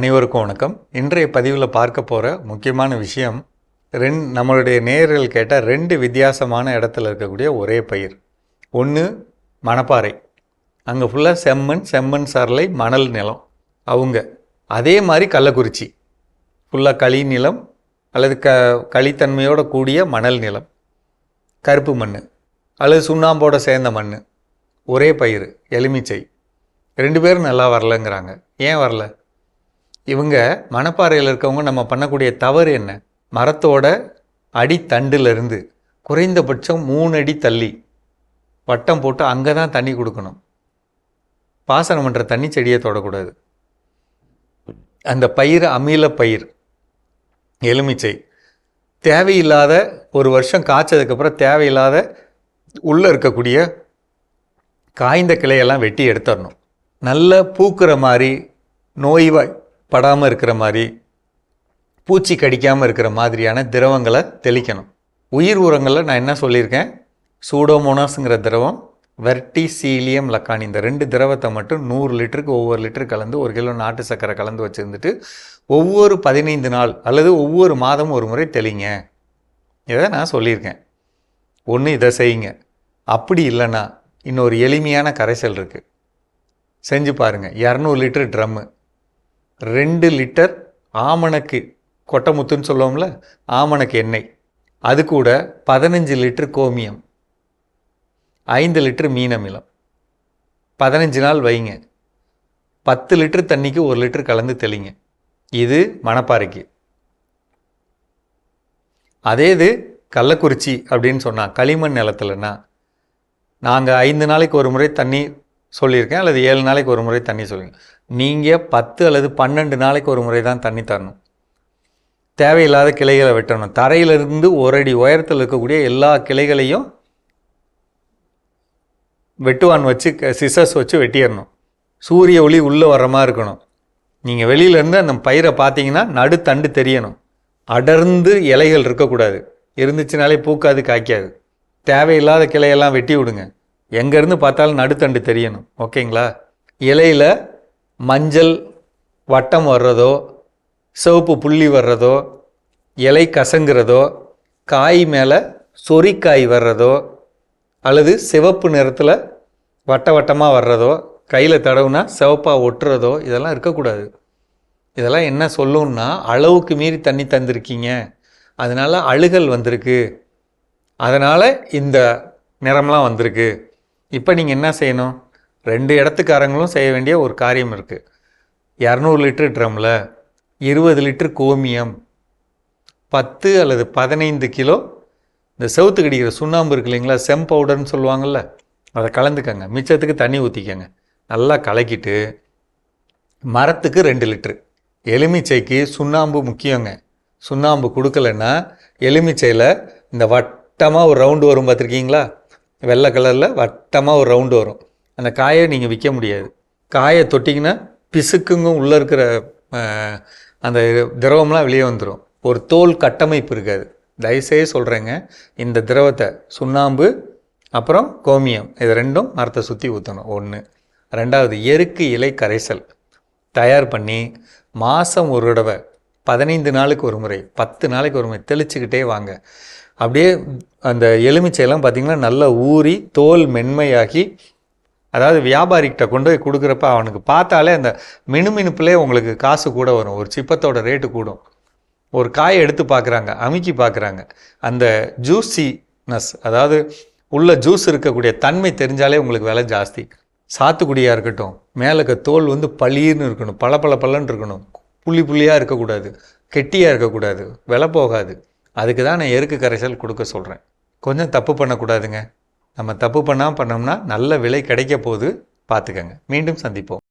அனைவருக்கும் வணக்கம். இன்றைய பதிவில் பார்க்க போகிற முக்கியமான விஷயம் ரெண் நம்மளுடைய நேயர்கள் கேட்ட ரெண்டு வித்தியாசமான இடத்துல இருக்கக்கூடிய ஒரே பயிர். ஒன்று மணப்பாறை. அங்கே ஃபுல்லாக செம்மண் செம்மண் சரளை மணல் நிலம். அவங்க அதே மாதிரி கள்ளக்குறிச்சி. ஃபுல்லாக களி நிலம் அல்லது க களித்தன்மையோட கூடிய மணல் நிலம். கருப்பு மண் அல்லது சுண்ணாம்போட சேர்ந்த மண். ஒரே பயிர் எலுமிச்சை. ரெண்டு பேரும் நல்லா வரலங்கிறாங்க. ஏன் வரல? இவங்க மணப்பாறையில் இருக்கவங்க நம்ம பண்ணக்கூடிய தவறு என்ன? மரத்தோட அடித்தண்டிலிருந்து குறைந்தபட்சம் மூணு அடி தள்ளி வட்டம் போட்டு அங்கே தான் தண்ணி கொடுக்கணும். பாசனம் பண்ணுற தண்ணி செடியை தொடக்கூடாது. அந்த பயிர் அமில பயிர் எலுமிச்சை தேவையில்லாத ஒரு வருஷம் காய்ச்சதுக்கப்புறம் தேவையில்லாத உள்ளே இருக்கக்கூடிய காய்ந்த கிளையெல்லாம் வெட்டி எடுத்துடணும். நல்ல பூக்கிற மாதிரி நோய்வாய் படாமல் இருக்கிற மாதிரி பூச்சி கடிக்காமல் இருக்கிற மாதிரியான திரவங்களை தெளிக்கணும். உயிர் உரங்களில் நான் என்ன சொல்லியிருக்கேன்? சூடோமோனாஸுங்கிற திரவம் வெர்டிசீலியம் லக்கானி. இந்த ரெண்டு திரவத்தை மட்டும் நூறு லிட்டருக்கு ஒவ்வொரு லிட்டர் கலந்து ஒரு கிலோ நாட்டு சர்க்கரை கலந்து வச்சுருந்துட்டு ஒவ்வொரு பதினைந்து நாள் அல்லது ஒவ்வொரு மாதமும் ஒரு முறை தெளிங்க. இதை நான் சொல்லியிருக்கேன். ஒன்று இதை செய்யுங்க. அப்படி இல்லைன்னா இன்னொரு எளிமையான கரைசல் இருக்குது செஞ்சு பாருங்கள் இரநூறு லிட்டர் ட்ரம்மு. ரெண்டு லிட்டர் ஆமணக்கு கொட்டமுத்துன்னு சொல்லுவோம்ல ஆமணக்கு எண்ணெய். அது கூட பதினஞ்சு லிட்டர் கோமியம் ஐந்து லிட்டர் மீன் அமிலம் பதினஞ்சு நாள் வைங்க. பத்து லிட்டர் தண்ணிக்கு ஒரு லிட்டர் கலந்து தெளிங்க. இது மணப்பாறைக்கு. அதே இது கள்ளக்குறிச்சி அப்படின்னு சொன்னால் களிமண் நிலத்துலன்னா நாங்கள் ஐந்து நாளைக்கு ஒரு முறை தண்ணி சொல்லியிருக்கேன் அல்லது ஏழு நாளைக்கு ஒரு முறை தண்ணி சொல்லியிருக்கேன். நீங்கள் பத்து அல்லது பன்னெண்டு நாளைக்கு ஒரு முறை தான் தண்ணி தரணும். தேவையில்லாத கிளைகளை வெட்டணும். தரையிலிருந்து ஒரு அடி உயரத்தில் இருக்கக்கூடிய எல்லா கிளைகளையும் வெட்டுவான் வச்சு சிசஸ் வச்சு வெட்டிடணும். சூரிய ஒளி உள்ளே வர மாதிரி இருக்கணும். நீங்கள் வெளியிலேருந்து அந்த பயிரை பார்த்தீங்கன்னா நடுத்தண்டு தெரியணும். அடர்ந்து இலைகள் இருக்கக்கூடாது. இருந்துச்சுனாலே பூக்காது காய்க்காது. தேவையில்லாத கிளையெல்லாம் வெட்டி விடுங்க. எங்கேருந்து பார்த்தாலும் நடுத்தண்டு தெரியணும். ஓகேங்களா? இலையில் மஞ்சள் வட்டம் வர்றதோ சிவப்பு புள்ளி வர்றதோ இலை கசங்கிறதோ காய் மேலே சொறிக்காய் வர்றதோ அல்லது சிவப்பு நிறத்தில் வட்ட வட்டமாக வர்றதோ கையில் தடவுனா சிவப்பாக ஒட்டுறதோ இதெல்லாம் இருக்கக்கூடாது. இதெல்லாம் என்ன சொல்லும்னா அளவுக்கு மீறி தண்ணி தந்திருக்கீங்க. அதனால் அழுகல் வந்திருக்கு. அதனால் இந்த நிறம்லாம் வந்திருக்கு. இப்போ நீங்கள் என்ன செய்யணும்? ரெண்டு இடத்துக்காரங்களும் செய்ய வேண்டிய ஒரு காரியம் இருக்குது இரநூறு லிட்டர் ட்ரம்மில் இருபது லிட்டர் கோமியம் பத்து அல்லது பதினைந்து கிலோ இந்த செவுத்து கடிக்கிற சுண்ணாம்பு இருக்கு இல்லைங்களா செம் பவுடர்னு சொல்லுவாங்கள்ல அதை கலந்துக்கங்க. மிச்சத்துக்கு தண்ணி ஊற்றிக்கங்க நல்லா கலக்கிட்டு மரத்துக்கு ரெண்டு லிட்ரு எலுமிச்சைக்கு சுண்ணாம்பு முக்கியங்க. சுண்ணாம்பு கொடுக்கலன்னா எலுமிச்சையில் இந்த வட்டமாக ஒரு ரவுண்டு வரும் பார்த்துருக்கீங்களா வெள்ளை கலரில் வட்டமாக ஒரு ரவுண்டு வரும். அந்த காயை நீங்கள் விற்க முடியாது. காயை தொட்டிங்கன்னா பிசுக்குங்க உள்ளே இருக்கிற அந்த திரவம்லாம் வெளியே வந்துடும் ஒரு தோல் கட்டமைப்பு இருக்காது. தயவுசெய்து சொல்கிறேங்க இந்த திரவத்தை சுண்ணாம்பு அப்புறம் கோமியம் இது ரெண்டும் மரத்தை சுற்றி ஊற்றணும் ஒன்று ரெண்டாவது எருக்கு இலை கரைசல். தயார் பண்ணி மாதம் ஒரு தடவை பதினைந்து நாளுக்கு ஒரு முறை பத்து நாளைக்கு ஒரு முறை தெளிச்சுக்கிட்டே வாங்க. அப்படியே அந்த எலுமிச்சையெல்லாம் பார்த்திங்கன்னா நல்லா ஊறி தோல் மென்மையாகி அதாவது வியாபாரிக்கிட்ட கொண்டு போய் கொடுக்குறப்ப அவனுக்கு பார்த்தாலே அந்த மினுமினுப்புலே உங்களுக்கு காசு கூட வரும். ஒரு சிப்பத்தோட ரேட்டு கூடும். ஒரு காயை எடுத்து பார்க்குறாங்க அமுக்கி பார்க்குறாங்க. அந்த ஜூஸினஸ் அதாவது உள்ள ஜூஸ் இருக்கக்கூடிய தன்மை தெரிஞ்சாலே உங்களுக்கு விலை ஜாஸ்தி. சாத்துக்குடியாக இருக்கட்டும் மேலே இருக்க தோல் வந்து பளிர்னு இருக்கணும் பல பல பலன்னு இருக்கணும். புள்ளி புள்ளியாக இருக்கக்கூடாது கெட்டியாக இருக்கக்கூடாது விலை போகாது. அதுக்கு தான் நான் எருக்கு கரைசல் கொடுக்க சொல்கிறேன் கொஞ்சம் தப்பு பண்ணக்கூடாதுங்க. நம்ம தப்பு பண்ணாமல் பண்ணோம்னா நல்ல விலை கிடைக்க போகுது. பார்த்துக்கங்க. மீண்டும் சந்திப்போம்.